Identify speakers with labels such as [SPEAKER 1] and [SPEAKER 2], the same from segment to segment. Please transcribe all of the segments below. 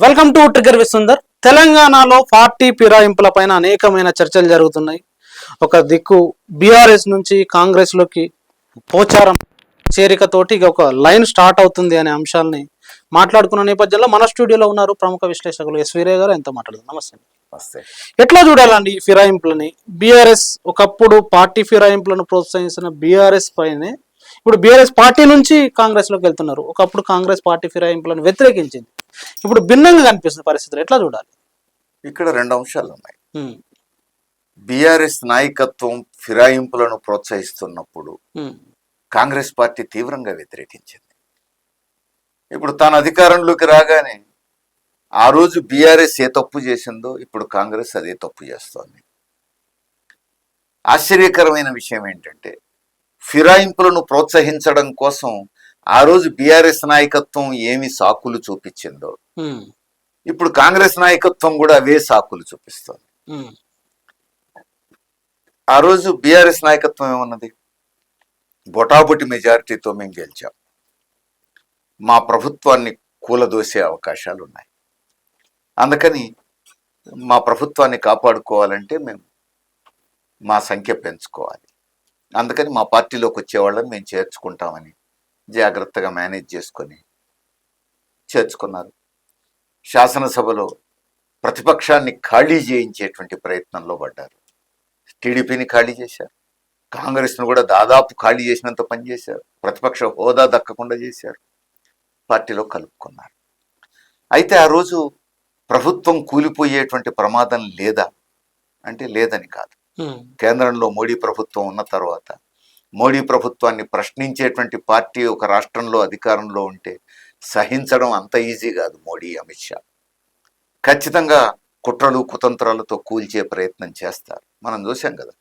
[SPEAKER 1] Welcome to trigger విసుందర్ తెలంగాణలో party ఫిరాయింపుల పైన అనేకమైన చర్చలు జరుగుతున్నాయి. ఒక దిక్కు బీఆర్ఎస్ నుంచి కాంగ్రెస్లోకి పోచారం చేరికతోటి ఇక ఒక లైన్ స్టార్ట్ అవుతుంది అనే అంశాలని మాట్లాడుకున్న నేపథ్యంలో మన స్టూడియోలో ఉన్నారు ప్రముఖ విశ్లేషకులు ఎస్ వీరయ్య గారు. ఎంతో మాట్లాడుతున్నారు నమస్తే ఎట్లా చూడాలండి ఈ ఫిరాయింపులని? బీఆర్ఎస్ ఒకప్పుడు పార్టీ ఫిరాయింపులను ప్రోత్సహించిన బీఆర్ఎస్ పైనే ఇప్పుడు బీఆర్ఎస్ పార్టీ నుంచి కాంగ్రెస్లోకి వెళ్తున్నారు. ఒకప్పుడు కాంగ్రెస్ పార్టీ ఫిరాయింపులను వ్యతిరేకించింది. ఇప్పుడు భిన్నంగా కనిపిస్తుంది పరిస్థితులు ఎట్లా చూడాలి?
[SPEAKER 2] ఇక్కడ రెండు అంశాలు ఉన్నాయి. బీఆర్ఎస్ నాయకత్వం ఫిరాయింపులను ప్రోత్సహిస్తున్నప్పుడు కాంగ్రెస్ పార్టీ తీవ్రంగా వ్యతిరేకించింది. ఇప్పుడు తాను అధికారంలోకి రాగానే ఆ రోజు బీఆర్ఎస్ ఏ తప్పు చేసిందో ఇప్పుడు కాంగ్రెస్ అదే తప్పు చేస్తోంది. ఆశ్చర్యకరమైన విషయం ఏంటంటే ఫిరాయింపులను ప్రోత్సహించడం కోసం ఆ రోజు బీఆర్ఎస్ నాయకత్వం ఏమి సాకులు చూపించిందో. ఇప్పుడు కాంగ్రెస్ నాయకత్వం కూడా అవే సాకులు చూపిస్తోంది. ఆ రోజు బీఆర్ఎస్ నాయకత్వం ఏమన్నది? బొటాబొటి మెజారిటీతో మేము గెలిచాం. మా ప్రభుత్వాన్ని కూలదోసే అవకాశాలు ఉన్నాయి అందుకని మా ప్రభుత్వాన్ని కాపాడుకోవాలంటే మేము మా సంఖ్య పెంచుకోవాలి. అందుకని మా పార్టీలోకి వచ్చేవాళ్ళని మేము చేర్చుకుంటామని జాగ్రత్తగా మేనేజ్ చేసుకొని చేర్చుకున్నారు. శాసనసభలో ప్రతిపక్షాన్ని ఖాళీ చేయించేటువంటి ప్రయత్నంలో పడ్డారు. టీడీపీని ఖాళీ చేశారు. కాంగ్రెస్ను కూడా దాదాపు ఖాళీ చేసినంత పనిచేశారు ప్రతిపక్ష హోదా దక్కకుండా చేశారు. పార్టీలో కలుపుకున్నారు. అయితే ఆ రోజు ప్రభుత్వం కూలిపోయేటువంటి ప్రమాదం లేదా? అంటే లేదని కాదు. కేంద్రంలో మోడీ ప్రభుత్వం ఉన్న తర్వాత మోడీ ప్రభుత్వాన్ని ప్రశ్నించేటువంటి పార్టీ ఒక రాష్ట్రంలో అధికారంలో ఉంటే సహించడం అంత ఈజీ కాదు మోడీ అమిత్ షా. ఖచ్చితంగా కుట్రలు కుతంత్రాలతో కూల్చే ప్రయత్నం చేస్తారు. మనం చూసాం కదా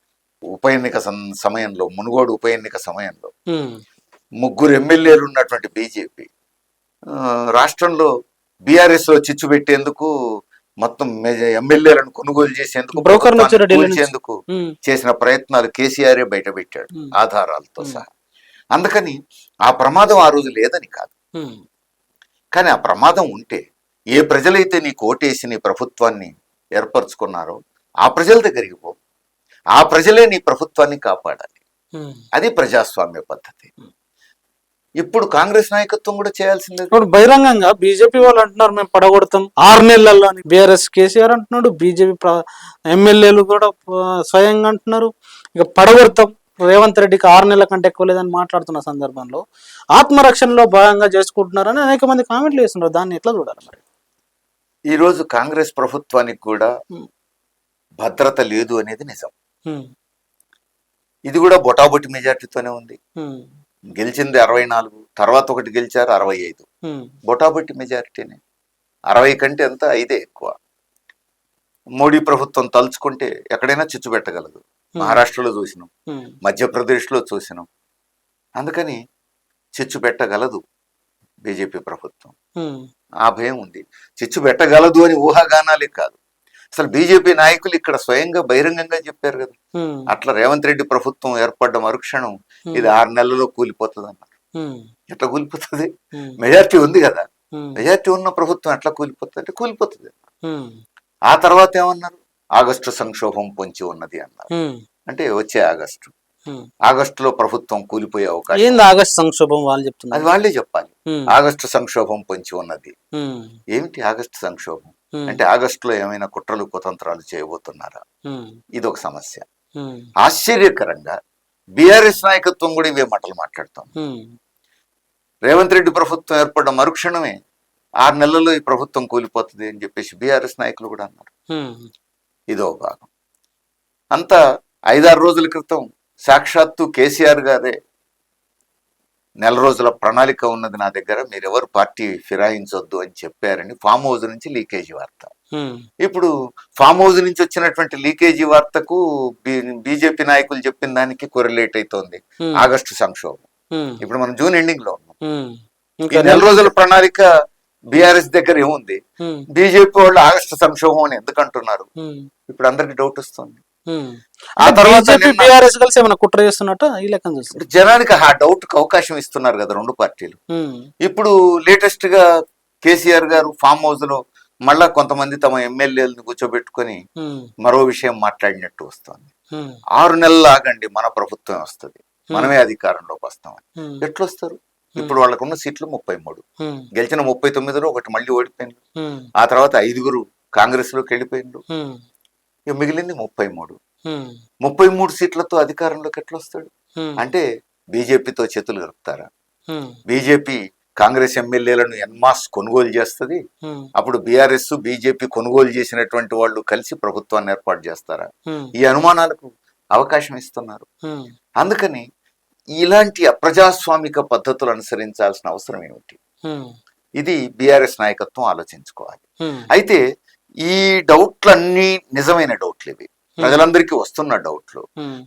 [SPEAKER 2] ఉప ఎన్నిక సమయంలో మునుగోడు ఉప ఎన్నిక సమయంలో ముగ్గురు ఎమ్మెల్యేలు ఉన్నటువంటి బీజేపీ రాష్ట్రంలో బీఆర్ఎస్లో చిచ్చు పెట్టేందుకు మొత్తం ఎమ్మెల్యేలను కొనుగోలు చేసేందుకు
[SPEAKER 1] ఉమ్,
[SPEAKER 2] చేసిన ప్రయత్నాలు కేసీఆరే బయట పెట్టాడు
[SPEAKER 1] ఉమ్,
[SPEAKER 2] ఆధారాలతో. సహా. అందుకని ఆ ప్రమాదం ఆ రోజు లేదని కాదు. కానీ ఆ ప్రమాదం ఉంటే ఏ ప్రజలైతే నీ కోటేసి నీ ప్రభుత్వాన్ని ఏర్పరచుకున్నారో ఆ ప్రజల దగ్గరికి పో. ఆ ప్రజలే నీ ప్రభుత్వాన్ని కాపాడాలి. అది ప్రజాస్వామ్య పద్ధతి. ఇప్పుడు కాంగ్రెస్ నాయకత్వం కూడా చేయాల్సిందే.
[SPEAKER 1] ఇప్పుడు బహిరంగంగా బీజేపీ వాళ్ళు అంటున్నారు మేము పడగొడతాం. ఆరు నెలల్లో బీఆర్ఎస్ కేసీఆర్ అంటున్నాడు బీజేపీ ఎమ్మెల్యేలు కూడా స్వయంగా అంటున్నారు. ఇక పడగొడతాం. రేవంత్ రెడ్డికి ఆరు నెలల కంటే ఎక్కువ లేదని మాట్లాడుతున్న సందర్భంలో ఆత్మరక్షణలో భాగంగా చేసుకుంటున్నారని అనేక మంది కామెంట్లు చేస్తున్నారు. దాన్ని ఎట్లా చూడాలి మరి?
[SPEAKER 2] ఈ రోజు కాంగ్రెస్ ప్రభుత్వానికి కూడా. భద్రత లేదు అనేది నిజం. ఇది కూడా బొటాబొటి మెజార్టీతోనే ఉంది. గెలిచింది అరవై నాలుగు తర్వాత ఒకటి గెలిచారు అరవై ఐదు. బొటాబొట్టి మెజారిటీనే. అరవై కంటే ఎంత ఐదే ఎక్కువ. మోడీ ప్రభుత్వం తలుచుకుంటే ఎక్కడైనా చిచ్చు పెట్టగలదు. మహారాష్ట్రలో చూసినాం. మధ్యప్రదేశ్లో చూసినాం. అందుకని చిచ్చు పెట్టగలదు బీజేపీ ప్రభుత్వం. ఆ భయం ఉంది. చిచ్చు పెట్టగలదు అని ఊహాగానాలే కాదు. అసలు బీజేపీ నాయకులు ఇక్కడ స్వయంగా బహిరంగంగా చెప్పారు కదా. అట్లా రేవంత్ రెడ్డి ప్రభుత్వం ఏర్పడ్డ మరుక్షణం ఇది ఆరు నెలల్లో కూలిపోతుంది అన్నారు ఎట్లా కూలిపోతుంది? మెజార్టీ ఉంది కదా. మెజార్టీ ఉన్న ప్రభుత్వం ఎట్లా కూలిపోతుంది. అంటే కూలిపోతుంది ఆ తర్వాత ఏమన్నారు? ఆగస్టు సంక్షోభం పొంచి ఉన్నది అన్నారు. అంటే వచ్చే ఆగస్టు. ఆగస్టులో ప్రభుత్వం కూలిపోయే అవకాశం
[SPEAKER 1] ఆగస్ట్ సంక్షోభం వాళ్ళు
[SPEAKER 2] అది
[SPEAKER 1] చెప్తున్నారు
[SPEAKER 2] వాళ్ళే చెప్పాలి. ఆగస్టు సంక్షోభం పొంచి ఉన్నది. ఏమిటి ఆగస్టు సంక్షోభం? అంటే ఆగస్టులో ఏమైనా కుట్రలు కుతంత్రాలు చేయబోతున్నారా? ఇది ఒక సమస్య. ఆశ్చర్యకరంగా బీఆర్ఎస్ నాయకత్వం కూడా ఇవే మాటలు మాట్లాడతాం. రేవంత్ రెడ్డి ప్రభుత్వం ఏర్పడ్డ మరుక్షణమే ఆరు నెలల్లో ఈ ప్రభుత్వం కూలిపోతుంది అని చెప్పేసి బీఆర్ఎస్ నాయకులు కూడా అన్నారు. ఇదో భాగం. అంతా ఐదారు రోజుల క్రితం సాక్షాత్తు కేసీఆర్ గారే నెల రోజుల ప్రణాళిక ఉన్నది నా దగ్గర. మీరెవరు పార్టీ ఫిరాయించొద్దు అని చెప్పారని ఫామ్ హౌస్ నుంచి లీకేజీ వార్త. ఇప్పుడు ఫామ్ హౌస్ నుంచి వచ్చినటువంటి లీకేజీ వార్తకు బీజేపీ నాయకులు చెప్పిన దానికి కొరిలేట్ అవుతోంది ఆగస్టు సంక్షోభం. ఇప్పుడు మనం జూన్ ఎండింగ్లో ఉన్నాం ఈ నెల రోజుల ప్రణాళిక బీఆర్ఎస్ దగ్గర ఏముంది బీజేపీ వాళ్ళు ఆగస్టు సంక్షోభం అని ఎందుకు అంటున్నారు
[SPEAKER 1] ఉమ్,
[SPEAKER 2] ఇప్పుడు అందరికి డౌట్ వస్తుంది. ఆ తర్వాత
[SPEAKER 1] బీఆర్ఎస్ కలిసి ఏమైనా కుట్ర చేస్తున్నట్టు ఈ చూస్తారు
[SPEAKER 2] జనానికి ఆ డౌట్కి అవకాశం ఇస్తున్నారు కదా రెండు పార్టీలు. ఇప్పుడు లేటెస్ట్గా కేసీఆర్ గారు ఫామ్ హౌస్లో మళ్ళా కొంతమంది తమ ఎమ్మెల్యేలను కూర్చోబెట్టుకొని మరో విషయం మాట్లాడినట్టు వస్తుంది. ఆరు నెలలు ఆగండి మన ప్రభుత్వం వస్తుంది. మనమే అధికారంలోకి వస్తామని ఎట్లొస్తారు? ఇప్పుడు వాళ్ళకున్న సీట్లు ముప్పై మూడు. గెలిచిన ముప్పై తొమ్మిదిలో ఒకటి మళ్ళీ ఓడిపోయింది ఆ తర్వాత ఐదుగురు కాంగ్రెస్లోకి వెళ్ళిపోయిండు ఇక మిగిలింది ముప్పై మూడు. ముప్పై మూడు సీట్లతో అధికారంలోకి ఎట్లా వస్తాడు అంటే బీజేపీతో చేతులు కలుపుతారా బీజేపీ కాంగ్రెస్ ఎమ్మెల్యేలను ఎన్మాస్ కొనుగోలు చేస్తుంది? అప్పుడు బీఆర్ఎస్ బీజేపీ కొనుగోలు చేసినటువంటి వాళ్ళు కలిసి ప్రభుత్వాన్ని ఏర్పాటు చేస్తారా? ఈ అనుమానాలకు అవకాశం ఇస్తున్నారు. అందుకని ఇలాంటి అప్రజాస్వామిక పద్ధతులు అనుసరించాల్సిన అవసరం ఏమిటి? ఇది బీఆర్ఎస్ నాయకత్వం ఆలోచించుకోవాలి. అయితే ఈ డౌట్లన్నీ నిజమైన డౌట్లు ఇవి. ప్రజలందరికీ వస్తున్న డౌట్లు.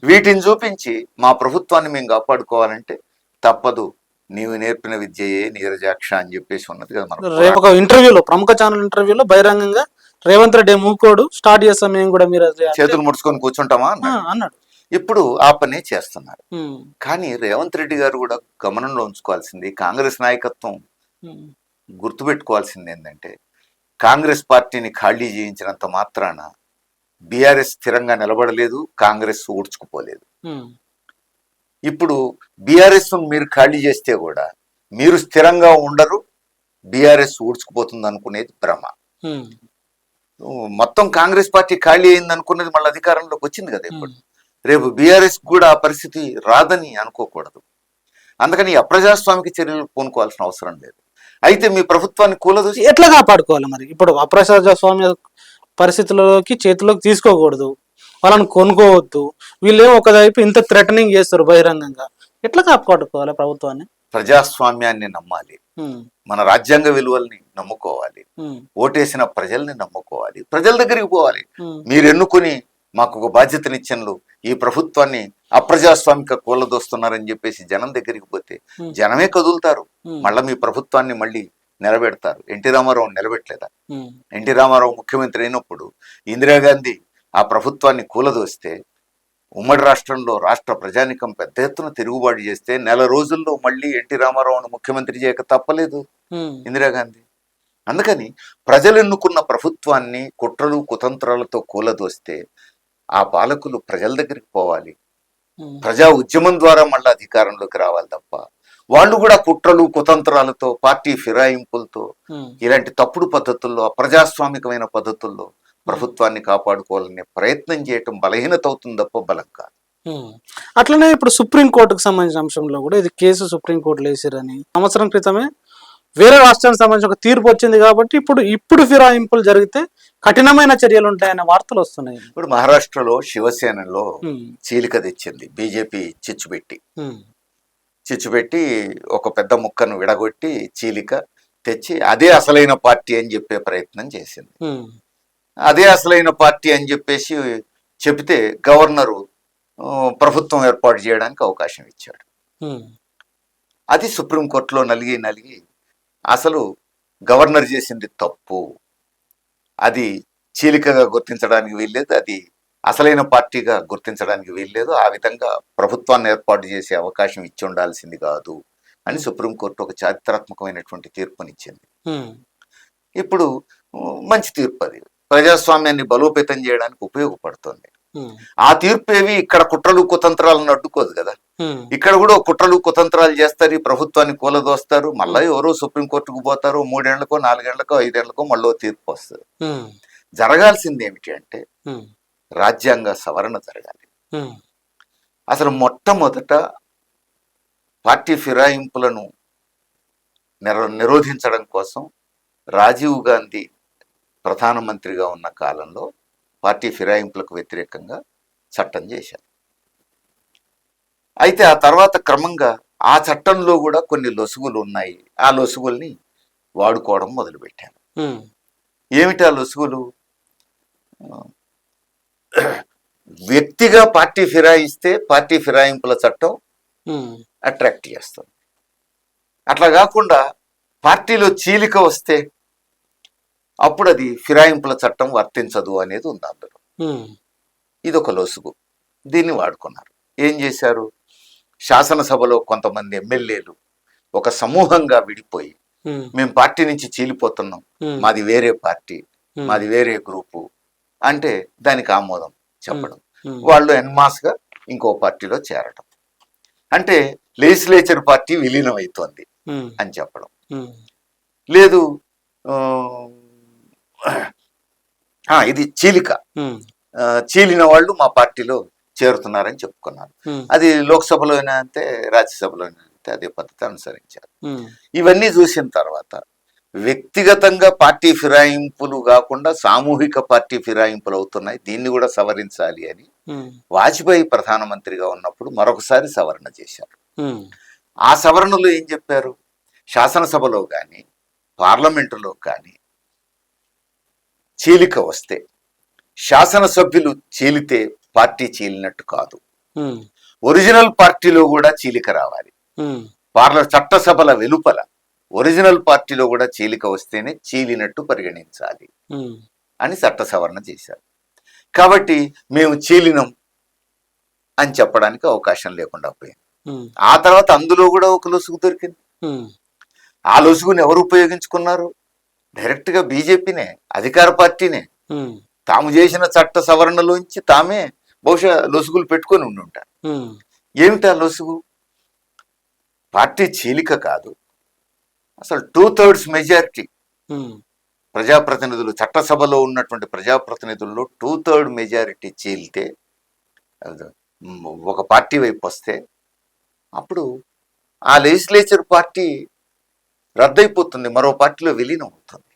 [SPEAKER 2] వీటిని చూపించి మా ప్రభుత్వాన్ని మేము కాపాడుకోవాలంటే తప్పదు. నీవు నేర్పిన విద్యయే నీరజాక్ష అని చెప్పేసి ఉన్నది కదా మన
[SPEAKER 1] రేపు ఒక ఇంటర్వ్యూలో ప్రముఖ ఛానల్ ఇంటర్వ్యూలో బహిరంగంగా రేవంత్ రెడ్డి మూకోడు స్టార్ట్ చేస్తాం మేము కూడా మీరు
[SPEAKER 2] చేతులు ముడుచుకొని కూర్చుంటామా అన్నాడు. ఇప్పుడు ఆ పనే చేస్తున్నారు. కానీ రేవంత్ రెడ్డి గారు కూడా గమనంలో ఉంచుకోవాల్సింది కాంగ్రెస్ నాయకత్వం గుర్తుపెట్టుకోవాల్సింది ఏంటంటే కాంగ్రెస్ పార్టీని ఖాళీ చేయించినంత మాత్రాన బీఆర్ఎస్ స్థిరంగా నిలబడలేదు కాంగ్రెస్ ఊడ్చుకుపోలేదు. ఇప్పుడు బీఆర్ఎస్ మీరు ఖాళీ చేస్తే కూడా మీరు స్థిరంగా ఉండరు బీఆర్ఎస్ ఊడ్చుకుపోతుంది అనుకునేది భ్రమ మొత్తం కాంగ్రెస్ పార్టీ ఖాళీ అయింది అనుకున్నది మళ్ళీ అధికారంలోకి వచ్చింది కదా ఇప్పుడు. రేపు బీఆర్ఎస్ కూడా ఆ పరిస్థితి రాదని అనుకోకూడదు. అందుకని అప్రజాస్వామిక చర్యలు పూనుకోవాల్సిన అవసరం లేదు. అయితే మీ ప్రభుత్వాన్ని కూలదోసి
[SPEAKER 1] ఎట్లా కాపాడుకోవాలి మరి? ఇప్పుడు అప్రజాస్వామ్య పరిస్థితులలోకి చేతిలోకి తీసుకోకూడదు. వాళ్ళని కొనుక్కోవద్దు. వీళ్ళేమో ఒకవైపు ఇంత థ్రెటనింగ్ చేస్తారు బహిరంగంగా. ఎట్లా కాపాడుకోవాలి ప్రభుత్వాన్ని?
[SPEAKER 2] ప్రజాస్వామ్యాన్ని నమ్మాలి. మన రాజ్యాంగ విలువల్ని నమ్ముకోవాలి. ఓటేసిన ప్రజల్ని నమ్ముకోవాలి. ప్రజల దగ్గరికి పోవాలి. మీరు ఎన్నుకుని మాకు ఒక బాధ్యతనిచ్చన్లు ఈ ప్రభుత్వాన్ని అప్రజాస్వామిక కూలదోస్తున్నారని చెప్పేసి జనం దగ్గరికి పోతే జనమే కదులుతారు. మళ్ళీ మీ ప్రభుత్వాన్ని మళ్ళీ నిలబెడతారు. ఎన్టీ రామారావు నిలబెట్టలేదా? ఎన్టీ రామారావు ముఖ్యమంత్రి అయినప్పుడు ఇందిరాగాంధీ ఆ ప్రభుత్వాన్ని కూలదోస్తే ఉమ్మడి రాష్ట్రంలో రాష్ట్ర ప్రజానికం పెద్ద ఎత్తున తిరుగుబాటు చేస్తే నెల రోజుల్లో మళ్ళీ ఎన్టీ రామారావును ముఖ్యమంత్రి చేయక తప్పలేదు ఇందిరాగాంధీ. అందుకని ప్రజలు ఎన్నుకున్న ప్రభుత్వాన్ని కుట్రలు కుతంత్రాలతో కూలదోస్తే ఆ పాలకులు ప్రజల దగ్గరికి పోవాలి. ప్రజా ఉద్యమం ద్వారా మళ్ళీ అధికారంలోకి రావాలి తప్ప. వాళ్ళు కూడా కుట్రలు కుతంత్రాలతో పార్టీ ఫిరాయింపులతో ఇలాంటి తప్పుడు పద్ధతుల్లో అప్రజాస్వామికమైన పద్ధతుల్లో ప్రభుత్వాన్ని కాపాడుకోవాలనే ప్రయత్నం చేయటం బలహీనత అవుతుంది తప్ప బలం కాదు.
[SPEAKER 1] అట్లనే ఇప్పుడు సుప్రీం కోర్టుకు సంబంధించిన అంశంలో కూడా ఇది కేసు సుప్రీం కోర్టులో వేసిరని. సంవత్సరం క్రితమే వేరే రాష్ట్రానికి సంబంధించిన ఒక తీర్పు వచ్చింది కాబట్టి ఇప్పుడు ఇప్పుడు ఫిరాయింపులు జరిగితే కఠినమైన చర్యలు ఉంటాయనే వార్తలు వస్తున్నాయి.
[SPEAKER 2] ఇప్పుడు మహారాష్ట్రలో శివసేనలో చీలిక తెచ్చింది. బీజేపీ చిచ్చుపెట్టి. చిచ్చుపెట్టి ఒక పెద్ద ముక్కను విడగొట్టి చీలిక తెచ్చి అదే అసలైన పార్టీ అని చెప్పే ప్రయత్నం చేసింది. అదే అసలైన పార్టీ అని చెప్పేసి చెబితే గవర్నరు ప్రభుత్వం ఏర్పాటు చేయడానికి అవకాశం ఇచ్చాడు. అది సుప్రీంకోర్టులో నలిగి నలిగి అసలు గవర్నర్ చేసింది తప్పు. అది చీలికగా గుర్తించడానికి వీల్లేదు అది అసలైన పార్టీగా గుర్తించడానికి వీల్లేదు ఆ విధంగా ప్రభుత్వాన్ని ఏర్పాటు చేసే అవకాశం ఇచ్చి ఉండాల్సింది కాదు అని సుప్రీంకోర్టు ఒక చారిత్రాత్మకమైనటువంటి తీర్పునిచ్చింది. ఇప్పుడు మంచి తీర్పు అది. ప్రజాస్వామ్యాన్ని బలోపేతం చేయడానికి ఉపయోగపడుతుంది. ఆ తీర్పు ఏవి ఇక్కడ కుట్రలు కుతంత్రాలను అడ్డుకోదు కదా. ఇక్కడ కూడా కుట్రలు కుతంత్రాలు చేస్తారు. ఈ ప్రభుత్వాన్ని కూలదోస్తారు. మళ్ళీ ఎవరో సుప్రీంకోర్టుకు పోతారు. మూడేళ్ళకో నాలుగేళ్ళకో ఐదేళ్ళకో మళ్ళీ తీర్పు వస్తుంది. జరగాల్సింది ఏమిటి అంటే రాజ్యాంగ సవరణ జరగాలి. అసలు మొట్టమొదట పార్టీ ఫిరాయింపులను నిర నిరోధించడం కోసం రాజీవ్ గాంధీ ప్రధానమంత్రిగా ఉన్న కాలంలో పార్టీ ఫిరాయింపులకు వ్యతిరేకంగా చట్టం చేశారు. అయితే ఆ తర్వాత క్రమంగా ఆ చట్టంలో కూడా కొన్ని లొసుగులు ఉన్నాయి. ఆ లొసుగుల్ని వాడుకోవడం మొదలుపెట్టారు. ఏమిటి ఆ లొసుగులు? వ్యక్తిగా పార్టీ ఫిరాయిస్తే పార్టీ ఫిరాయింపుల చట్టం అట్రాక్ట్ చేస్తుంది. అట్లా కాకుండా పార్టీలో చీలిక వస్తే అప్పుడు అది ఫిరాయింపుల చట్టం వర్తించదు అనేది ఉంది అందులో. ఇది ఒక లొసుగు. దీన్ని వాడుకున్నారు. ఏం చేశారు? శాసనసభలో కొంతమంది ఎమ్మెల్యేలు ఒక సమూహంగా విడిపోయి మేము పార్టీ నుంచి చీలిపోతున్నాం. మాది వేరే పార్టీ మాది వేరే గ్రూపు అంటే దానికి ఆమోదం చెప్పడం. వాళ్ళు ఎన్మాస్గా ఇంకో పార్టీలో చేరడం అంటే లెజిస్లేచర్ పార్టీ విలీనం అవుతోంది అని చెప్పడం. లేదు ఇది చీలిక. చీలిన వాళ్ళు మా పార్టీలో చేరుతున్నారని చెప్పుకున్నారు. అది లోక్సభలోనే అంతే రాజ్యసభలోనే అంతే అదే పద్ధతి అనుసరించారు. ఇవన్నీ చూసిన తర్వాత వ్యక్తిగతంగా పార్టీ ఫిరాయింపులు కాకుండా సామూహిక పార్టీ ఫిరాయింపులు అవుతున్నాయి. దీన్ని కూడా సవరించాలి అని వాజ్పేయి ప్రధానమంత్రిగా ఉన్నప్పుడు మరొకసారి సవరణ చేశారు. ఆ సవరణలో ఏం చెప్పారు? శాసనసభలో కానీ పార్లమెంటులో కానీ చీలిక వస్తే శాసనసభ్యులు చీలితే పార్టీ చీలినట్టు కాదు. ఒరిజినల్ పార్టీలో కూడా చీలిక రావాలి. పార్ల చట్టసభల వెలుపల ఒరిజినల్ పార్టీలో కూడా చీలిక వస్తేనే చీలినట్టు పరిగణించాలి అని చట్ట సవరణ చేశారు. కాబట్టి మేము చీలినం అని చెప్పడానికి అవకాశం లేకుండా పోయింది. ఆ తర్వాత అందులో కూడా ఒక లొసుగు దొరికింది. ఆ లొసుగుని ఎవరు ఉపయోగించుకున్నారు? డైరెక్ట్గా బీజేపీనే అధికార పార్టీనే. తాము చేసిన చట్ట సవరణలోంచి తామే బహుశా లొసుగులు పెట్టుకొని ఉండి ఉంటారు ఏమిటా లొసుగు? పార్టీ చీలిక కాదు. అసలు టూ థర్డ్స్ మెజారిటీ ప్రజాప్రతినిధులు చట్టసభలో ఉన్నటువంటి ప్రజాప్రతినిధుల్లో టూ థర్డ్ మెజారిటీ చీలితే ఒక పార్టీ వైపు వస్తే అప్పుడు ఆ లెజిస్లేచర్ పార్టీ రద్దయిపోతుంది మరో పార్టీలో విలీనం అవుతుంది.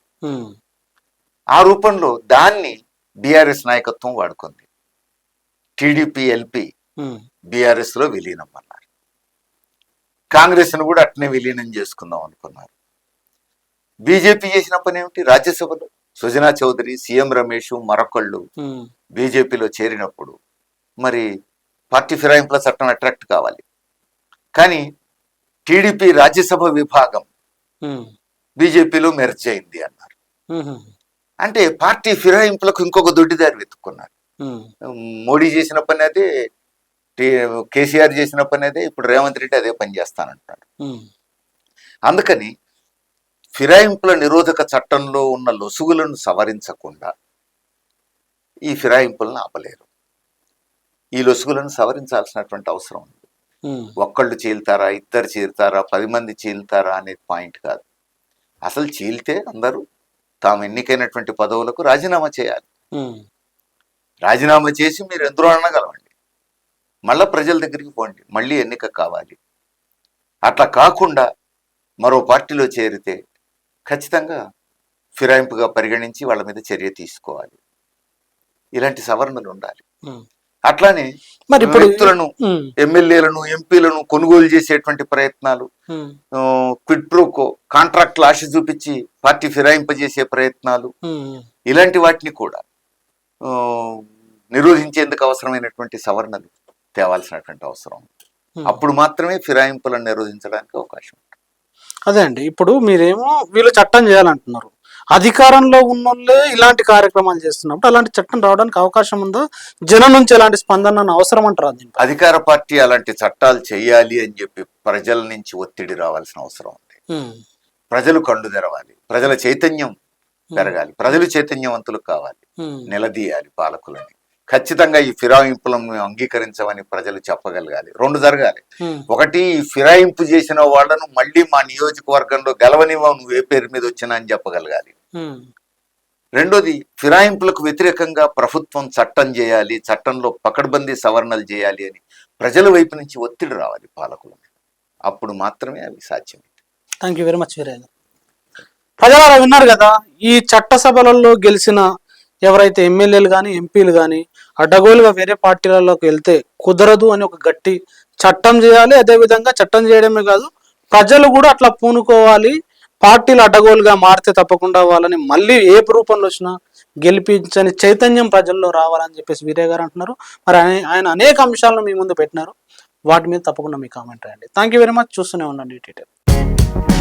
[SPEAKER 2] ఆ రూపంలో దాన్ని బీఆర్ఎస్ నాయకత్వం వాడుకుంది. టీడీపీ ఎల్పీ బీఆర్ఎస్లో విలీనం అన్నారు కాంగ్రెస్ను కూడా అట్నే విలీనం చేసుకుందాం అనుకున్నారు. బీజేపీ చేసిన పని ఏమిటి? రాజ్యసభలో సుజనా చౌదరి సీఎం రమేష్ మరొకళ్ళు బీజేపీలో చేరినప్పుడు మరి పార్టీ ఫిరాయింపుల చట్టం అట్రాక్ట్ కావాలి. కానీ టీడీపీ రాజ్యసభ విభాగం బీజేపీలో మెర్జ్ అయింది అన్నారు. అంటే పార్టీ ఫిరాయింపులకు ఇంకొక దొడ్డిదారి వెతుక్కున్నారు. మోడీ చేసిన పని అదే కేసీఆర్ చేసిన పని అదే ఇప్పుడు రేవంత్ రెడ్డి అదే పని చేస్తానంటున్నాడు. అందుకని ఫిరాయింపుల నిరోధక చట్టంలో ఉన్న లొసుగులను సవరించకుండా ఈ ఫిరాయింపులను ఆపలేరు. ఈ లొసుగులను సవరించాల్సినటువంటి అవసరం ఉంది. ఒక్కళ్ళు చీల్తారా ఇద్దరు చీల్తారా పది మంది చీల్తారా అనేది పాయింట్ కాదు. అసలు చీల్తే అందరూ తాము ఎన్నికైనటువంటి పదవులకు రాజీనామా చేయాలి. రాజీనామా చేసి మీరు ఎందులో అనగలవండి మళ్ళా ప్రజల దగ్గరికి పోండి. మళ్ళీ ఎన్నిక కావాలి. అట్లా కాకుండా మరో పార్టీలో చేరితే ఖచ్చితంగా ఫిరాయింపుగా పరిగణించి వాళ్ళ మీద చర్య తీసుకోవాలి. ఇలాంటి సవరణలు ఉండాలి. అట్లానే
[SPEAKER 1] మరి ఇప్పుడు
[SPEAKER 2] వ్యక్తులను ఎమ్మెల్యేలను ఎంపీలను కొనుగోలు చేసేటువంటి ప్రయత్నాలు క్విడ్ ప్రోకో కాంట్రాక్ట్లు ఆశ చూపించి పార్టీ ఫిరాయింపజేసే ప్రయత్నాలు ఇలాంటి వాటిని కూడా నిరోధించేందుకు అవసరమైనటువంటి సవరణలు తేవాల్సినటువంటి అవసరం. అప్పుడు మాత్రమే ఫిరాయింపులను నిరోధించడానికి అవకాశం ఉంది.
[SPEAKER 1] అదే అండి ఇప్పుడు మీరేమో వీళ్ళు చట్టం చేయాలంటున్నారు. అధికారంలో ఉన్నోళ్ళే ఇలాంటి కార్యక్రమాలు చేస్తున్నప్పుడు అలాంటి చట్టం రావడానికి అవకాశం ఉందా? జనం నుంచి ఎలాంటి స్పందన అవసరం అంటారా
[SPEAKER 2] అధికార పార్టీ అలాంటి చట్టాలు చేయాలి అని చెప్పి ప్రజల నుంచి ఒత్తిడి రావాల్సిన అవసరం ఉంది. ప్రజలు కళ్ళు తెరవాలి. ప్రజల చైతన్యం పెరగాలి. ప్రజలు చైతన్యవంతులు కావాలి. నిలదీయాలి పాలకులని. ఖచ్చితంగా ఈ ఫిరాయింపులను మేము అంగీకరించమని ప్రజలు చెప్పగలగాలి. రెండు జరగాలి. ఒకటి ఈ ఫిరాయింపు చేసిన వాళ్ళను మళ్ళీ మా నియోజకవర్గంలో గెలవనివ్వం నువ్వు ఏ పేరు మీద వచ్చినా అని చెప్పగలగాలి. రెండోది ఫిరాయింపులకు వ్యతిరేకంగా ప్రభుత్వం చట్టం చేయాలి చట్టంలో పకడ్బందీ సవరణలు చేయాలి అని ప్రజల వైపు నుంచి ఒత్తిడి రావాలి పాలకుల మీద. అప్పుడు మాత్రమే అవి సాధ్యం
[SPEAKER 1] థ్యాంక్ యూ వెరీ మచ్ గారు ప్రజలారా విన్నారు కదా ఈ చట్టసభలలో గెలిచిన ఎవరైతే ఎమ్మెల్యేలు కానీ ఎంపీలు కానీ అడ్డగోలుగా వేరే పార్టీలలోకి వెళ్తే కుదరదు అని ఒక గట్టి చట్టం చేయాలి. అదేవిధంగా చట్టం చేయడమే కాదు ప్రజలు కూడా అట్లా పూనుకోవాలి పార్టీలు అడ్డగోలుగా మారితే తప్పకుండా వాళ్ళని మళ్ళీ ఏ రూపంలో వచ్చినా గెలిపించని చైతన్యం ప్రజల్లో రావాలని చెప్పేసి వీరే గారు అంటున్నారు. మరి ఆయన- ఆయన అనేక అంశాలను మీ ముందు పెట్టినారు. వాటి మీద తప్పకుండా మీ కామెంట్ రాయండి. థ్యాంక్ యూ వెరీ మచ్ చూస్తూనే ఉండండి. డీటెయిల్